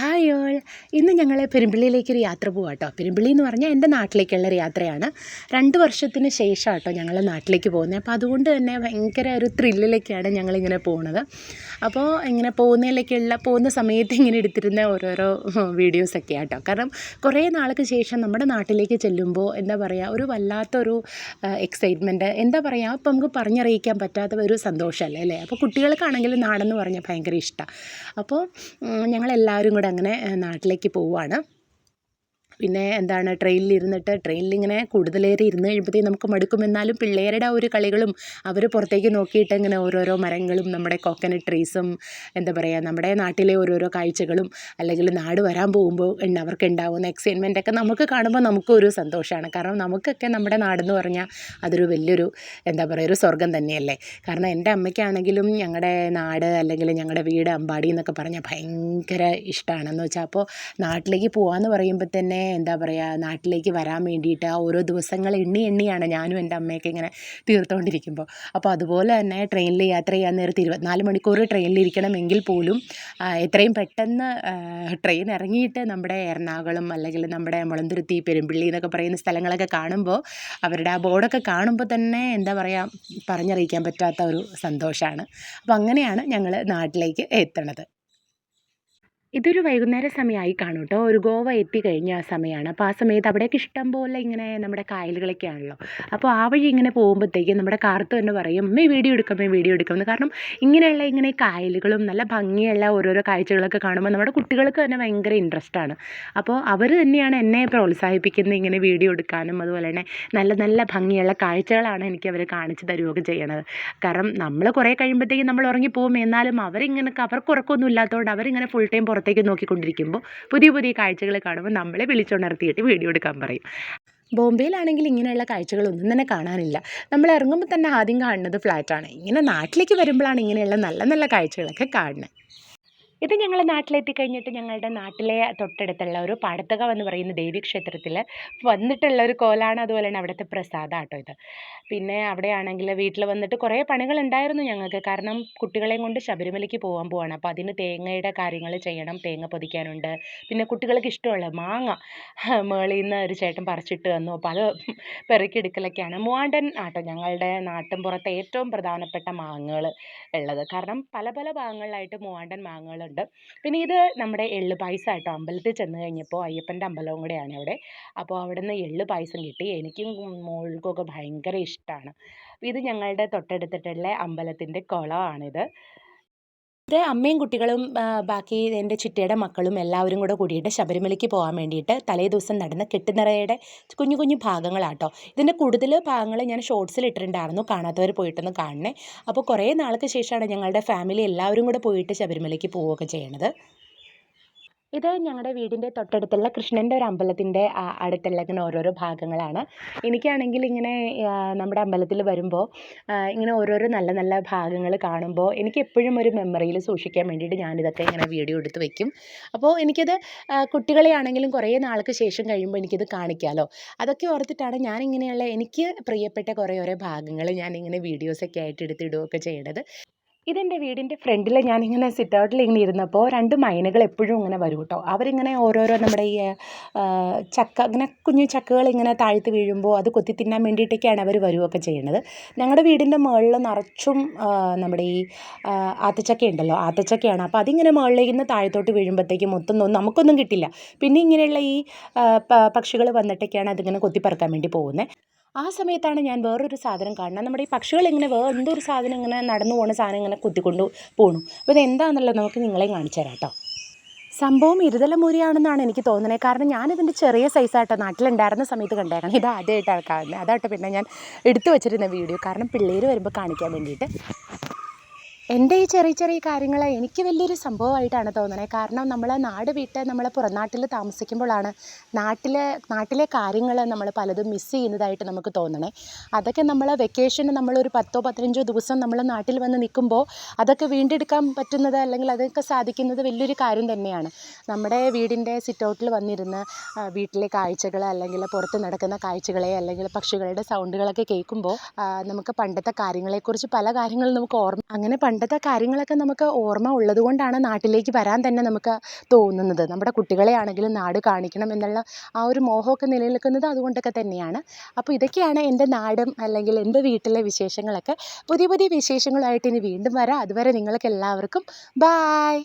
Ha, hi all ഇന്ന് ഞങ്ങൾ പെരുമ്പിള്ളിയിലേക്കൊരു യാത്ര പോവാം കേട്ടോ പെരുമ്പിള്ളി എന്ന് പറഞ്ഞാൽ എന്റെ നാട്ടിലേക്കുള്ള ഒരു യാത്രയാണ്. രണ്ട് വർഷത്തിന് ശേഷം കേട്ടോ ഞങ്ങൾ നാട്ടിലേക്ക് പോകുന്നത് അപ്പോൾ അതുകൊണ്ട് തന്നെ ഭയങ്കര ഒരു ത്രില്ലിലേക്കാണ് ഞങ്ങളിങ്ങനെ പോകുന്നത് അപ്പോൾ ഇങ്ങനെ പോകുന്നതിലേക്കുള്ള പോകുന്ന സമയത്ത് ഇങ്ങനെ എടുത്തിരുന്ന ഓരോരോ വീഡിയോസൊക്കെ കേട്ടോ കാരണം കുറേ നാൾക്ക് ശേഷം നമ്മുടെ നാട്ടിലേക്ക് ചെല്ലുമ്പോൾ എന്താ പറയുക ഒരു വല്ലാത്തൊരു എക്സൈറ്റ്മെന്റ് എന്താ പറയുക അപ്പോൾ നമുക്ക് പറഞ്ഞറിയിക്കാൻ പറ്റാത്ത ഒരു സന്തോഷമല്ലേ അല്ലേ? അപ്പോൾ കുട്ടികൾക്കാണെങ്കിലും നാടെന്ന് പറഞ്ഞാൽ ഭയങ്കര ഇഷ്ടമാണ് അപ്പോൾ ഞങ്ങളെല്ലാവരും കൂടെ അങ്ങനെ നാട്ടിലേക്ക് പോവുകയാണ് പിന്നെ എന്താണ് ട്രെയിനിൽ ഇങ്ങനെ കൂടുതലേറെ ഇരുന്ന് കഴിയുമ്പോഴത്തേക്കും നമുക്ക് മടുക്കും. എന്നാലും പിള്ളേരുടെ ആ ഒരു കളികളും അവർ പുറത്തേക്ക് നോക്കിയിട്ട് ഇങ്ങനെ ഓരോരോ മരങ്ങളും നമ്മുടെ കോക്കനട്ട് ട്രീസും എന്താ പറയുക നമ്മുടെ നാട്ടിലെ ഓരോരോ കാഴ്ചകളും അല്ലെങ്കിൽ നാട് വരാൻ പോകുമ്പോൾ അവർക്ക് ഉണ്ടാകുന്ന എക്സൈറ്റ്മെന്റ് ഒക്കെ നമുക്ക് കാണുമ്പോൾ നമുക്കും ഒരു സന്തോഷമാണ്. കാരണം നമുക്കൊക്കെ നമ്മുടെ നാടെന്ന് പറഞ്ഞാൽ അതൊരു വലിയൊരു എന്താ പറയുക ഒരു സ്വർഗം തന്നെയല്ലേ? കാരണം എന്റെ അമ്മയ്ക്കാണെങ്കിലും ഞങ്ങളുടെ നാട് അല്ലെങ്കിൽ ഞങ്ങളുടെ വീട് അമ്പാടി എന്നൊക്കെ പറഞ്ഞാൽ ഭയങ്കര ഇഷ്ടമാണെന്ന് വെച്ചാൽ അപ്പോൾ നാട്ടിലേക്ക് പോകാമെന്ന് പറയുമ്പോൾ തന്നെ എന്താ പറയുക നാട്ടിലേക്ക് വരാൻ വേണ്ടിയിട്ട് ആ ഓരോ ദിവസങ്ങൾ എണ്ണി എണ്ണിയാണ് ഞാനും എന്റെ അമ്മയൊക്കെ ഇങ്ങനെ തീർത്തുകൊണ്ടിരിക്കുമ്പോൾ അപ്പോൾ അതുപോലെ തന്നെ ട്രെയിനിൽ യാത്ര ചെയ്യാൻ നേരത്ത് ഇരുപത്തിനാല് മണിക്കൂർ ട്രെയിനിലിരിക്കണമെങ്കിൽ പോലും എത്രയും പെട്ടെന്ന് ട്രെയിൻ ഇറങ്ങിയിട്ട് നമ്മുടെ എറണാകുളം അല്ലെങ്കിൽ നമ്മുടെ മുളന്തുരുത്തി പെരുമ്പിള്ളി എന്നൊക്കെ പറയുന്ന സ്ഥലങ്ങളൊക്കെ കാണുമ്പോൾ അവരുടെ ആ ബോർഡൊക്കെ കാണുമ്പോൾ തന്നെ എന്താ പറയുക പറഞ്ഞറിയിക്കാൻ പറ്റാത്ത ഒരു സന്തോഷമാണ്. അപ്പോൾ അങ്ങനെയാണ് ഞങ്ങൾ നാട്ടിലേക്ക് എത്തണത് ഇതൊരു വൈകുന്നേര സമയമായി കാണും കേട്ടോ ഒരു ഗോവ എത്തിക്കഴിഞ്ഞ സമയമാണ് അപ്പോൾ ആ സമയത്ത് അവിടെയൊക്കെ ഇഷ്ടം പോലെ ഇങ്ങനെ നമ്മുടെ കായലുകളൊക്കെ ആണല്ലോ. അപ്പോൾ ആ വഴി ഇങ്ങനെ പോകുമ്പോഴത്തേക്കും നമ്മുടെ കാർത്ത് തന്നെ പറയും അമ്മേ വീഡിയോ എടുക്കാമേ വീഡിയോ എടുക്കാമെന്ന് കാരണം ഇങ്ങനെയുള്ള ഇങ്ങനെ കായലുകളും നല്ല ഭംഗിയുള്ള ഓരോരോ കാഴ്ചകളൊക്കെ കാണുമ്പോൾ നമ്മുടെ കുട്ടികൾക്ക് തന്നെ ഭയങ്കര ഇൻട്രസ്റ്റ് ആണ്. അപ്പോൾ അവർ തന്നെയാണ് എന്നെ പ്രോത്സാഹിപ്പിക്കുന്നത് ഇങ്ങനെ വീഡിയോ എടുക്കാനും അതുപോലെ തന്നെ നല്ല നല്ല ഭംഗിയുള്ള കാഴ്ചകളാണ് എനിക്ക് അവർ കാണിച്ചു തരുകയൊക്കെ ചെയ്യണത്. കാരണം നമ്മൾ കുറേ കഴിയുമ്പോഴത്തേക്കും നമ്മൾ ഉറങ്ങിപ്പോകും എന്നാലും അവരിങ്ങനെ അവർക്ക് ഉറക്കമൊന്നും ഇല്ലാത്തതുകൊണ്ട് അവരിങ്ങനെ ഫുൾ ടൈം പുറത്തേക്ക് നോക്കിക്കൊണ്ടിരിക്കുമ്പോൾ പുതിയ പുതിയ കാഴ്ചകൾ കാണുമ്പോൾ നമ്മളെ വിളിച്ചുണർത്തിയിട്ട് വീഡിയോ എടുക്കാൻ പറയും. ബോംബെയിലാണെങ്കിൽ ഇങ്ങനെയുള്ള കാഴ്ചകളൊന്നും തന്നെ കാണാനില്ല. നമ്മൾ ഇറങ്ങുമ്പോൾ തന്നെ ആദ്യം കാണുന്നത് ഫ്ലാറ്റാണ്. ഇങ്ങനെ നാട്ടിലേക്ക് വരുമ്പോഴാണ് ഇങ്ങനെയുള്ള നല്ല നല്ല കാഴ്ചകളൊക്കെ കാണുന്നത്. ഇത് ഞങ്ങൾ നാട്ടിലെത്തി കഴിഞ്ഞിട്ട് ഞങ്ങളുടെ നാട്ടിലെ തൊട്ടടുത്തുള്ള ഒരു പാടത്തകം എന്ന് പറയുന്ന ദേവീക്ഷേത്രത്തിൽ വന്നിട്ടുള്ള ഒരു കോലാണ് അതുപോലെ തന്നെ അവിടുത്തെ പ്രസാദം കേട്ടോ ഇത്. പിന്നെ അവിടെയാണെങ്കിൽ വീട്ടിൽ വന്നിട്ട് കുറേ പണികളുണ്ടായിരുന്നു ഞങ്ങൾക്ക്. കാരണം കുട്ടികളെയും കൊണ്ട് ശബരിമലയ്ക്ക് പോകാൻ പോവാണ്. അപ്പോൾ അതിന് തേങ്ങയുടെ കാര്യങ്ങൾ ചെയ്യണം തേങ്ങ പൊതിക്കാനുണ്ട്. പിന്നെ കുട്ടികൾക്ക് ഇഷ്ടമുള്ള മാങ്ങ. മേളിൽ നിന്ന് ഒരു ചേട്ടൻ പറിച്ചിട്ട് തന്നു. അപ്പോൾ അത് പെറുക്കിയെടുക്കലൊക്കെയാണ് മൂവാണ്ടൻ ആട്ടോ ഞങ്ങളുടെ നാട്ടിൻ പുറത്തെ ഏറ്റവും പ്രധാനപ്പെട്ട മാങ്ങകൾ ഉള്ളത്. കാരണം പല പല ഭാഗങ്ങളിലായിട്ട് മൂവാണ്ടൻ മാങ്ങകളുണ്ട് പിന്നെ ഇത് നമ്മുടെ എള്ള് പായസം ആട്ടോ അമ്പലത്തിൽ ചെന്ന് കഴിഞ്ഞപ്പോൾ അയ്യപ്പന്റെ അമ്പലവും കൂടെയാണ് അവിടെ. അപ്പോൾ അവിടെ നിന്ന് എള്ള് പായസം കിട്ടി. എനിക്കും മോൾക്കൊക്കെ ഭയങ്കര ഇഷ്ടമാണ് ഇത് ഞങ്ങളുടെ തൊട്ടടുത്തിട്ടുള്ള അമ്പലത്തിന്റെ കുളമാണിത്. ഇത് അമ്മയും കുട്ടികളും ബാക്കി എന്റെ ചിറ്റയുടെ മക്കളും എല്ലാവരും കൂടെ കൂടിയിട്ട് ശബരിമലയ്ക്ക് പോകാൻ വേണ്ടിയിട്ട് തലേ ദിവസം നടന്ന കെട്ടുനിറയുടെ കുഞ്ഞു കുഞ്ഞു ഭാഗങ്ങളാട്ടോ. ഇതിന്റെ കൂടുതൽ ഭാഗങ്ങൾ ഞാൻ ഷോർട്സിൽ ഇട്ടിട്ടുണ്ടായിരുന്നു. കാണാത്തവർ പോയിട്ടൊന്ന് കാണണേ. അപ്പോൾ കുറേ നാൾക്ക് ശേഷമാണ് ഞങ്ങളുടെ ഫാമിലി എല്ലാവരും കൂടെ പോയിട്ട് ശബരിമലയ്ക്ക് പോവുകയൊക്കെ ചെയ്യണത്. ഇത് ഞങ്ങളുടെ വീടിന്റെ തൊട്ടടുത്തുള്ള കൃഷ്ണന്റെ ഒരു അമ്പലത്തിന്റെ അടുത്തുള്ള ഇങ്ങനെ ഓരോരോ ഭാഗങ്ങളാണ്. എനിക്കാണെങ്കിൽ ഇങ്ങനെ നമ്മുടെ അമ്പലത്തിൽ വരുമ്പോൾ ഇങ്ങനെ ഓരോരോ നല്ല നല്ല ഭാഗങ്ങൾ കാണുമ്പോൾ എനിക്ക് എപ്പോഴും ഒരു മെമ്മറിയിൽ സൂക്ഷിക്കാൻ വേണ്ടിയിട്ട് ഞാനിതൊക്കെ ഇങ്ങനെ വീഡിയോ എടുത്ത് വെക്കും. അപ്പോൾ എനിക്കത് കുട്ടികളെയാണെങ്കിലും കുറേ നാൾക്ക് ശേഷം കഴിയുമ്പോൾ എനിക്കിത് കാണിക്കാമല്ലോ അതൊക്കെ ഓർത്തിട്ടാണ് ഞാനിങ്ങനെയുള്ള എനിക്ക് പ്രിയപ്പെട്ട കുറേ ഓരോ ഭാഗങ്ങൾ ഞാനിങ്ങനെ വീഡിയോസൊക്കെ ആയിട്ട് എടുത്തിടുകയൊക്കെ ചെയ്യണത്. ഇതെന്റെ വീടിന്റെ ഫ്രണ്ടിൽ ഞാനിങ്ങനെ സിറ്റ് ഔട്ടിൽ ഇങ്ങനെ ഇരുന്നപ്പോൾ രണ്ട് മൈനകൾ എപ്പോഴും ഇങ്ങനെ വരും കേട്ടോ അവരിങ്ങനെ ഓരോരോ നമ്മുടെ ഈ ചക്ക ഇങ്ങനെ കുഞ്ഞു ചക്കകൾ ഇങ്ങനെ താഴ്ത്ത് വീഴുമ്പോൾ അത് കൊത്തി തിന്നാൻ വേണ്ടിയിട്ടൊക്കെയാണ് അവർ വരുമൊക്കെ ചെയ്യുന്നത് ഞങ്ങളുടെ വീടിന്റെ മുകളിൽ നിറച്ചും നമ്മുടെ ഈ ആത്തച്ചക്ക ഉണ്ടല്ലോ ആത്തച്ചക്കയാണ്. അപ്പോൾ അതിങ്ങനെ മുകളിലേക്ക് നിന്ന് താഴത്തോട്ട് വീഴുമ്പോഴത്തേക്കും മൊത്തം നമുക്കൊന്നും കിട്ടില്ല. പിന്നെ ഇങ്ങനെയുള്ള ഈ പക്ഷികൾ വന്നിട്ടൊക്കെയാണ് അതിങ്ങനെ കൊത്തിപ്പറക്കാൻ വേണ്ടി പോകുന്നത് ആ സമയത്താണ് ഞാൻ വേറൊരു സാധനം കാണുന്നത്. നമ്മുടെ ഈ പക്ഷികൾ ഇങ്ങനെ വേറെ എന്തോ ഒരു സാധനം ഇങ്ങനെ നടന്നു പോകുന്ന സാധനം ഇങ്ങനെ കുത്തിക്കൊണ്ട് പോണു. അപ്പോൾ ഇത് എന്താണെന്നുള്ളത് നമുക്ക് നിങ്ങളെയും കാണിച്ചു തരാം കേട്ടോ. സംഭവം ഇരുതലമുരിയാണെന്നാണ് എനിക്ക് തോന്നുന്നത്. കാരണം ഞാനിതിന്റെ ചെറിയ സൈസായിട്ടോ നാട്ടിലുണ്ടായിരുന്ന സമയത്ത് കണ്ടായിരുന്നു ഇത് ആദ്യമായിട്ടാണ് കാണുന്നത്. അതാട്ടോ പിന്നെ ഞാൻ എടുത്തു വെച്ചിരുന്ന വീഡിയോ കാരണം പിള്ളേർ വരുമ്പോൾ കാണിക്കാൻ വേണ്ടിയിട്ട്. എന്റെ ഈ ചെറിയ ചെറിയ കാര്യങ്ങൾ എനിക്ക് വലിയൊരു സംഭവമായിട്ടാണ് തോന്നണേ. കാരണം നമ്മൾ നാട് വിട്ട് നമ്മൾ പുറംനാട്ടിൽ താമസിക്കുമ്പോഴാണ് നാട്ടിലെ നാട്ടിലെ കാര്യങ്ങൾ നമ്മൾ പലതും മിസ്സ് ചെയ്യുന്നതായിട്ട് നമുക്ക് തോന്നണേ. അതൊക്കെ നമ്മൾ വെക്കേഷന് നമ്മളൊരു പത്തോ പതിനഞ്ചോ ദിവസം നമ്മൾ നാട്ടിൽ വന്ന് നിൽക്കുമ്പോൾ അതൊക്കെ വീണ്ടെടുക്കാൻ പറ്റുന്നത് അല്ലെങ്കിൽ അതൊക്കെ സാധിക്കുന്നത് വലിയൊരു കാര്യം തന്നെയാണ്. നമ്മുടെ വീടിന്റെ സിറ്റൗട്ടിൽ വന്നിരുന്ന് വീട്ടിലെ കാഴ്ചകൾ അല്ലെങ്കിൽ പുറത്ത് നടക്കുന്ന കാഴ്ചകളെ അല്ലെങ്കിൽ പക്ഷികളുടെ സൗണ്ടുകളൊക്കെ കേൾക്കുമ്പോൾ നമുക്ക് പണ്ടത്തെ കാര്യങ്ങളെക്കുറിച്ച് പല കാര്യങ്ങളും നമുക്ക് ഓർമ്മ അങ്ങനെ പണ്ട് പണ്ടത്തെ കാര്യങ്ങളൊക്കെ നമുക്ക് ഓർമ്മ ഉള്ളത് കൊണ്ടാണ് നാട്ടിലേക്ക് വരാൻ തന്നെ നമുക്ക് തോന്നുന്നത്. നമ്മുടെ കുട്ടികളെ ആണെങ്കിലും നാട് കാണിക്കണം എന്നുള്ള ആ ഒരു മോഹമൊക്കെ നിലനിൽക്കുന്നത് അതുകൊണ്ടൊക്കെ തന്നെയാണ്. അപ്പോൾ ഇതൊക്കെയാണ് എന്റെ നാടും അല്ലെങ്കിൽ എന്റെ വീട്ടിലെ വിശേഷങ്ങളൊക്കെ. പുതിയ പുതിയ വിശേഷങ്ങളായിട്ട് ഇനി വീണ്ടും വരാം. അതുവരെ നിങ്ങൾക്ക് എല്ലാവർക്കും ബായ്